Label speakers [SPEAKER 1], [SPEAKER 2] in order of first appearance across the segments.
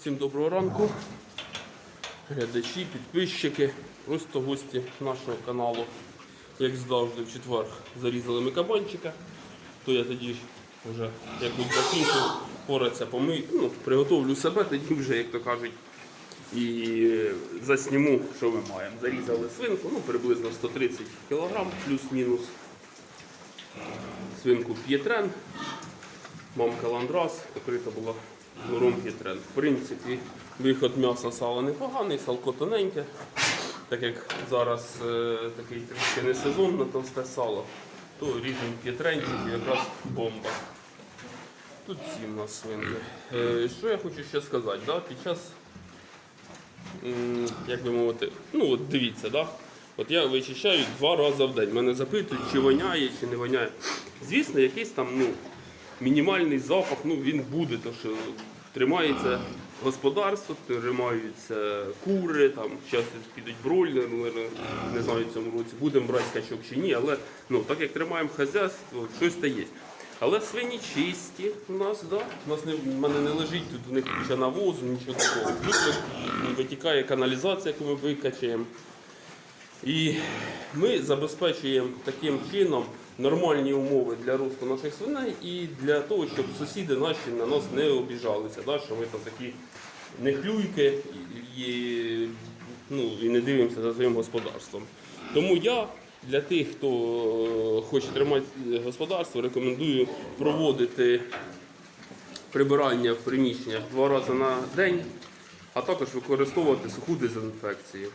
[SPEAKER 1] Всім доброго ранку, глядачі, підписчики, просто гості нашого каналу. Як завжди, в четвер зарізали ми кабанчика, то я тоді вже як тут закінчив, поратися помию, ну, приготовлю себе, тоді вже, як то кажуть, і засніму, що ми маємо. Зарізали свинку, ну приблизно 130 кг, плюс-мінус. Свинку п'єтрен, мамка ландрас, покрита була нуром п'єтрен. В принципі, виход м'яса сала непоганий, салко тоненьке, так як зараз е, такий трішки не сезон на товсте сало, то ріжемо п'єтренчик і якраз бомба. Тут ці в нас свинки. Е, що я хочу ще сказати, да? під час як би мовити, ну от дивіться, да? от я вичищаю два рази в день. Мене запитують, чи воняє, чи не воняє. Звісно, якийсь там ну, мінімальний запах, ну він буде, тому що тримається господарство, тримаються кури, там зараз підуть бройлери, не знаю в цьому році, будемо брати качок чи ні, але ну, так як тримаємо хазяйство, щось та є. Але свині чисті у нас, да? у нас не, в мене не лежить тут у них куча навозу, нічого такого. Плюс ви- витікає каналізація, яку ми викачаємо. І ми забезпечуємо таким чином нормальні умови для росту наших свиней і для того, щоб сусіди наші на нас не обіжалися, да, що ми там такі нехлюйки і, і, ну, і не дивимося за своїм господарством. Тому я для тих, хто е, хоче тримати господарство, рекомендую проводити прибирання в приміщеннях два рази на день, а також використовувати суху дезінфекцію.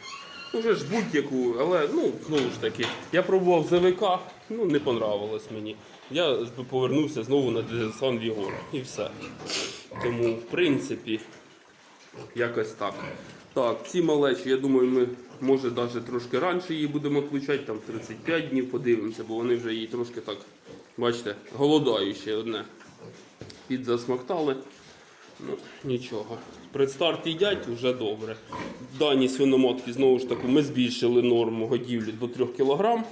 [SPEAKER 1] Ну, вже ж будь-яку, але ну, знову ж таки, я пробував ЗВК, ну не понравилось мені. Я повернувся знову на Дезасан Вігора і все. Тому, в принципі, якось так. Так, ці малечі, я думаю, ми може навіть трошки раніше її будемо відключати, там 35 днів подивимося, бо вони вже її трошки так, бачите, голодають ще одне. Підзасмоктали. Ну, нічого. Предстарт їдять вже добре. Дані свиноматки, знову ж таки, ми збільшили норму годівлі до 3 кг.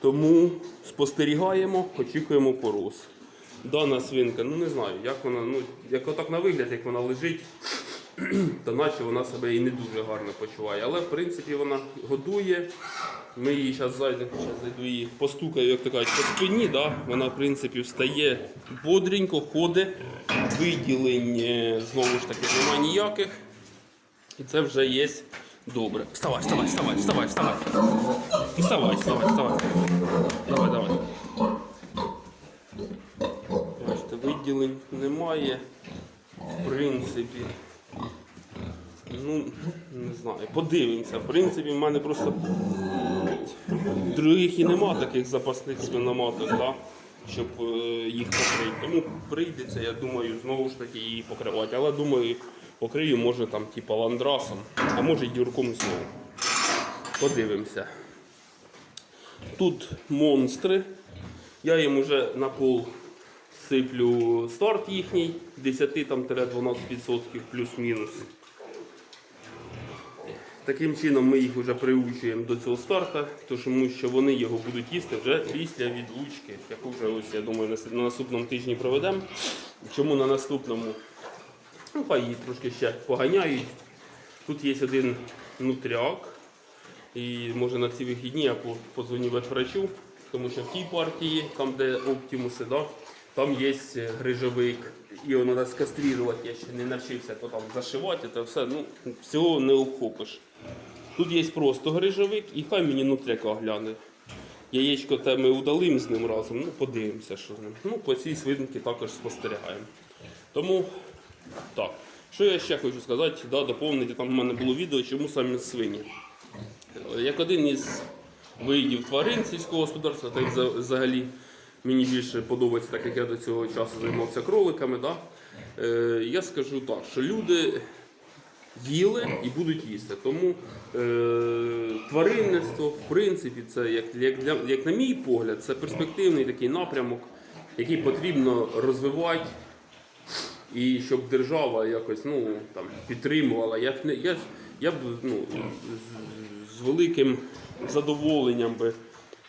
[SPEAKER 1] Тому спостерігаємо, очікуємо порос. Дана свинка, ну не знаю, як вона, ну, як отак на вигляд, як вона лежить, то наче вона себе і не дуже гарно почуває. Але в принципі вона годує. Ми її зараз зараз зайду її, постукаю, як кажуть, по спині, да? вона в принципі встає бодренько, ходить, виділень е, знову ж таки немає ніяких. І це вже є добре. Вставай, вставай, вставай, вставай, вставай. Вставай, вставай, вставай. Давай, давай. Бачите, виділень немає. В принципі. Ну, не знаю, подивимося. В принципі, в мене просто других і нема таких запасних свиноматок, да? Щоб е, їх покрити. Тому прийдеться, я думаю, знову ж таки її покривати. Але думаю, покрию може там типа ландрасом, а може й дюрком знову. Подивимося. Тут монстри. Я їм уже на пол сиплю старт їхній 10-12% плюс-мінус. Таким чином ми їх вже приучуємо до цього старта, тому що вони його будуть їсти вже після відлучки, яку вже ось, я думаю, на наступному тижні проведемо. Чому на наступному? Ну, хай її трошки ще поганяють. Тут є один нутряк. І може на ці вихідні я по- подзвоню ветврачу, тому що в тій партії, там де оптимуси, да, там є грижовик. Його треба скаструвати, я ще не навчився то там зашивати, це все. Ну, всього не обхопиш. Тут є просто грижовик і хай мені нутряка гляне. Яєчко те ми удалим з ним разом, ну подивимося, що з ним. Ну, по цій свинки також спостерігаємо. Тому так. Що я ще хочу сказати, да, доповнити, там в мене було відео, чому саме свині. Як один із видів тварин сільського господарства, так за- взагалі мені більше подобається, так як я до цього часу займався кроликами. Да? Е, я скажу так, що люди їли і будуть їсти. Тому е, тваринництво, в принципі, це як, як, для, як на мій погляд, це перспективний такий напрямок, який потрібно розвивати. І щоб держава якось ну, там, підтримувала. Я, б я, я б ну, з, з великим задоволенням би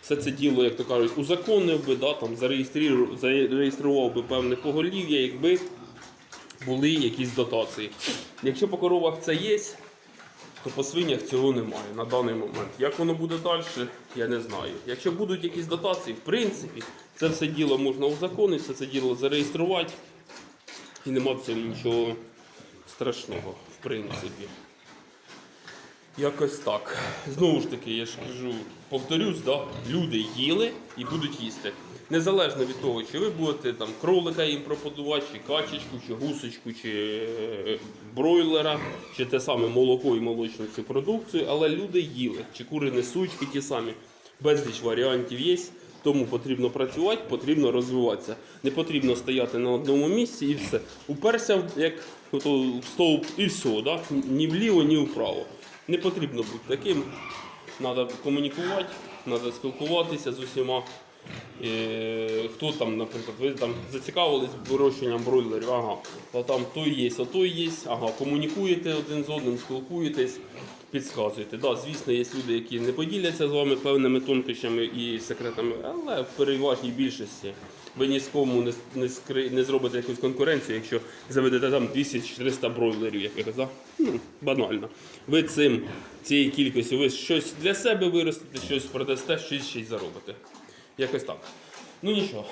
[SPEAKER 1] все це діло, як то кажуть, узаконив би, да, там, зареєстрував, зареєстрував би певне поголів'я, якби були якісь дотації. Якщо по коровах це є, то по свинях цього немає на даний момент. Як воно буде далі, я не знаю. Якщо будуть якісь дотації, в принципі, це все діло можна узаконити, все це діло зареєструвати. І нема в цьому нічого страшного, в принципі. Якось так. Знову ж таки, я ж кажу, повторюсь, да, люди їли і будуть їсти. Незалежно від того, чи ви будете там кролика їм пропонувати, чи качечку, чи гусочку, чи е, бройлера, чи те саме молоко і молочну цю продукцію, але люди їли, чи курині сучки ті самі. Безліч варіантів є. Тому потрібно працювати, потрібно розвиватися. Не потрібно стояти на одному місці і все. Уперся як в стовп і все, да? ні вліво, ні вправо. Не потрібно бути таким. Треба комунікувати, треба спілкуватися з усіма. Е, хто там, наприклад, ви там зацікавились вирощуванням бройлерів, ага, а там той є, а той є, ага, комунікуєте один з одним, спілкуєтесь, підказуєте. Да, звісно, є люди, які не поділяться з вами певними тонкощами і секретами, але в переважній більшості ви ні з кому не, не, не зробите якусь конкуренцію, якщо заведете там 200-400 бройлерів якихось, да? ну, банально. Ви цим, цією кількістю ви щось для себе виростете, щось продасте, щось ще й заробите. Якось так. Ну нічого,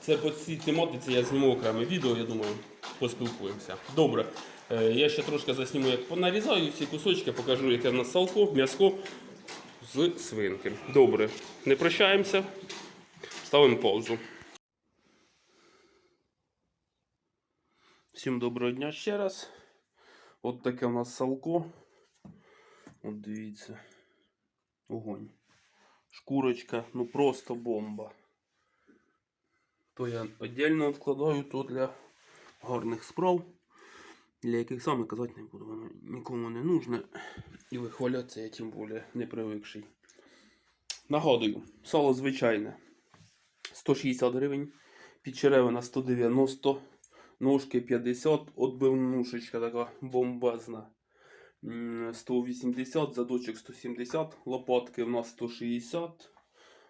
[SPEAKER 1] це по цій тематиці я зніму окреме відео, я думаю, поспілкуємося. Добре. Е, Я ще трошки засніму, як понарізаю ці кусочки, покажу, яке в нас салко, м'яско з свинки. Добре, не прощаємося, ставимо паузу. Всім доброго дня ще раз. От таке у нас салко. От дивіться. Огонь. Шкурочка, ну просто бомба. То я віддільно відкладаю, то для гарних справ, для яких саме казати не буду, воно нікому не нужне. І вихвалятися я тим більше не привикший. Нагадую, сало звичайне 160 гривень, підчеревина 190, ножки 50, отбивнушечка така бомбезна. 180, задочок 170, лопатки в нас 160,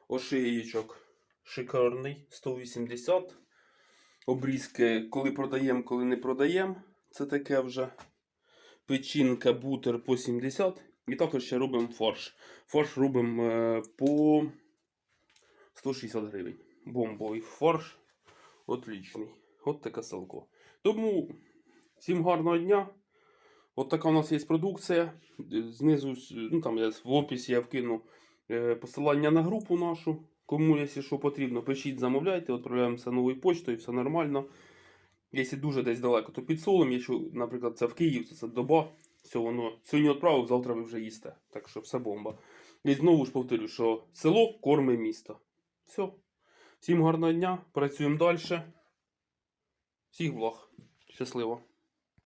[SPEAKER 1] ошиєчок шикарний 180. Обрізки, коли продаємо, коли не продаємо. Це таке вже печінка, бутер по 70. І також ще робимо фарш. Фарш робимо е, по 160 гривень. Бомбовий фарш. Отлічний. От таке селко. Тому всім гарного дня. От така у нас є продукція. Знизу, ну там я в описі я вкину е, посилання на групу нашу. Кому, якщо що потрібно, пишіть, замовляйте, відправляємося новою почтою, все нормально. Якщо дуже десь далеко, то підсолим. Якщо, наприклад, це в Київ, то це доба. Все воно сьогодні відправив, завтра ви вже їсте. Так що все бомба. І знову ж повторю, що село корме місто. Все. Всім гарного дня, працюємо далі. Всіх благ. Щасливо.